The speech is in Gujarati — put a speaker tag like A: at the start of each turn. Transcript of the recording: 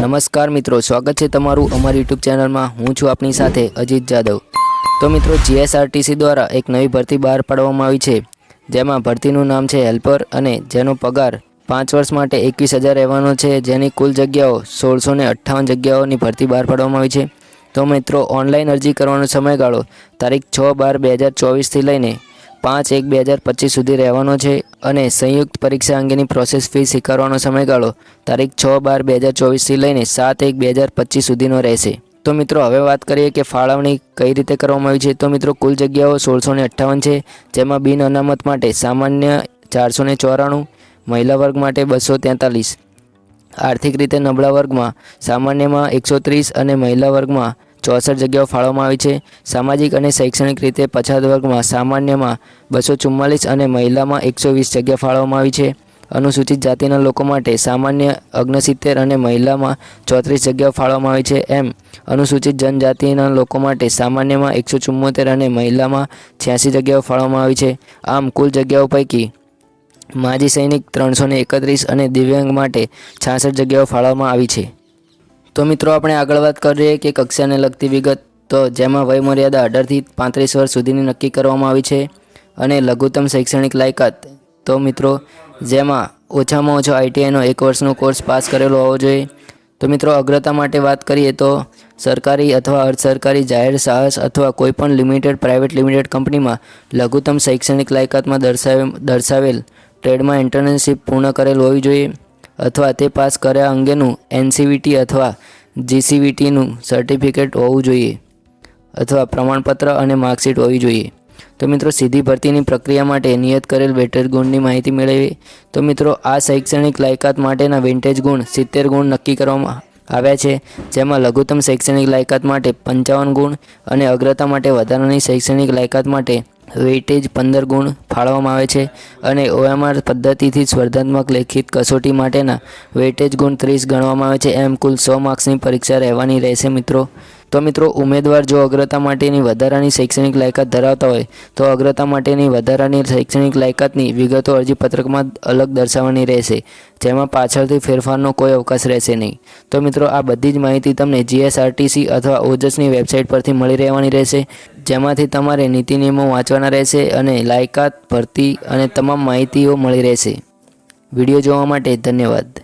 A: નમસ્કાર મિત્રો, સ્વાગત છે તમારું અમારી યુટ્યુબ ચેનલમાં. હું છું આપની સાથે અજીત જાદવ. તો મિત્રો જીએસઆરટીસી દ્વારા એક નવી ભરતી બહાર પાડવામાં આવી છે, જેમાં ભરતીનું નામ છે હેલ્પર અને જેનો પગાર પાંચ વર્ષ માટે એકવીસ હજાર રહેવાનો છે. જેની કુલ જગ્યાઓ સોળસો ને અઠ્ઠાવન જગ્યાઓની ભરતી બહાર પાડવામાં આવી છે. તો મિત્રો, ઓનલાઈન અરજી કરવાનો સમયગાળો તારીખ છ બાર બે હજાર ચોવીસથી લઈને પાંચ એક બે હજાર પચીસ સુધી રહેવાનો છે અને સંયુક્ત પરીક્ષા અંગેની પ્રોસેસ ફી સ્વીકારવાનો સમયગાળો તારીખ છ બાર બે હજાર ચોવીસથી લઈને સાત એક બે હજાર પચીસ સુધીનો રહેશે. તો મિત્રો, હવે વાત કરીએ કે ફાળવણી કઈ રીતે કરવામાં આવી છે? તો મિત્રો, કુલ જગ્યાઓ સોળસો ને અઠ્ઠાવન છે, જેમાં બિન અનામત માટે સામાન્ય ચારસો ને ચોરાણું, મહિલા વર્ગ માટે બસો તેતાલીસ. આર્થિક રીતે નબળા વર્ગમાં સામાન્યમાં એકસો ત્રીસ અને મહિલા વર્ગમાં ચોસઠ જગ્યાઓ ફાળવવામાં આવી છે. સામાજિક અને શૈક્ષણિક રીતે પછાત વર્ગમાં સામાન્યમાં બસો ચુમ્માલીસ અને મહિલામાં એકસો વીસ જગ્યા ફાળવવામાં આવી છે. અનુસૂચિત જાતિના લોકો માટે સામાન્ય અગ્નસિત્તેર અને મહિલામાં ચોત્રીસ જગ્યાઓ ફાળવવામાં આવી છે. એમ, અનુસૂચિત જનજાતિના લોકો માટે સામાન્યમાં એકસો ચુમ્મોતેર અને મહિલામાં છ્યાસી જગ્યાઓ ફાળવવામાં આવી છે. આમ, કુલ જગ્યાઓ પૈકી માજી સૈનિક ત્રણસો એકત્રીસ અને દિવ્યાંગ માટે છાસઠ જગ્યાઓ ફાળવવામાં આવી છે. તો મિત્રો, આપણે આગળ વાત કરીએ કે કક્ષાને લગતી વિગત. તો જેમાં વયમર્યાદા અઢારથી પાંત્રીસ વર્ષ સુધીની નક્કી કરવામાં આવી છે અને લઘુત્તમ શૈક્ષણિક લાયકાત. તો મિત્રો, જેમાં ઓછામાં ઓછો આઈટીઆઈનો એક વર્ષનો કોર્સ પાસ કરેલો હોવો જોઈએ. તો મિત્રો, અગ્રતા માટે વાત કરીએ તો સરકારી અથવા અર્ધ સરકારી જાહેર સાહસ અથવા કોઈપણ લિમિટેડ, પ્રાઇવેટ લિમિટેડ કંપનીમાં લઘુત્તમ શૈક્ષણિક લાયકાતમાં દર્શાવે, દર્શાવેલ ટ્રેડમાં ઇન્ટર્નશીપ પૂર્ણ કરેલ હોવી જોઈએ. અથવા તે પાસ કર્યા અંગેનું એનસીવીટી અથવા જીસીવીટીનું સર્ટિફિકેટ હોવું જોઈએ અથવા પ્રમાણપત્ર અને માર્કશીટ હોવી જોઈએ. તો મિત્રો, સીધી ભરતીની પ્રક્રિયા માટે નિયત કરેલ વેટેજ ગુણની માહિતી મેળવી. તો મિત્રો, આ શૈક્ષણિક લાયકાત માટેના વેન્ટેજ ગુણ સિત્તેર ગુણ નક્કી કરવામાં આવ્યા છે, જેમાં લઘુત્તમ શૈક્ષણિક લાયકાત માટે પંચાવન ગુણ અને અગ્રતા માટે વધારાની શૈક્ષણિક લાયકાત માટે વેઇટેજ પંદર ગુણ ફાળવવામાં આવે છે અને ઓએમઆર પદ્ધતિથી સ્પર્ધાત્મક લેખિત કસોટી માટેના વેઇટેજ ગુણ ત્રીસ ગણવામાં આવે છે. એમ કુલ સો માર્ક્સની પરીક્ષા રહેવાની રહેશે મિત્રો. તો મિત્રો, ઉમેદવાર જો અગ્રતા માટેની વધારાની શૈક્ષણિક લાયકાત ધરાવતા હોય, તો અગ્રતા માટેની વધારાની શૈક્ષણિક લાયકાતની વિગતો અરજીપત્રકમાં અલગ દર્શાવવાની રહેશે, જેમાં પાછળથી ફેરફારનો કોઈ અવકાશ રહેશે નહીં. તો મિત્રો, આ બધી જ માહિતી તમને જીએસઆરટીસી અથવા ઓજસની વેબસાઇટ પરથી મળી રહેવાની રહેશે. જેમાંથી તમારે નીતિ નિયમો વાંચવાના રહેશે અને લાયકાત ભરતી અને તમામ માહિતીઓ મળી રહેશે. વીડિયો જોવા માટે ધન્યવાદ.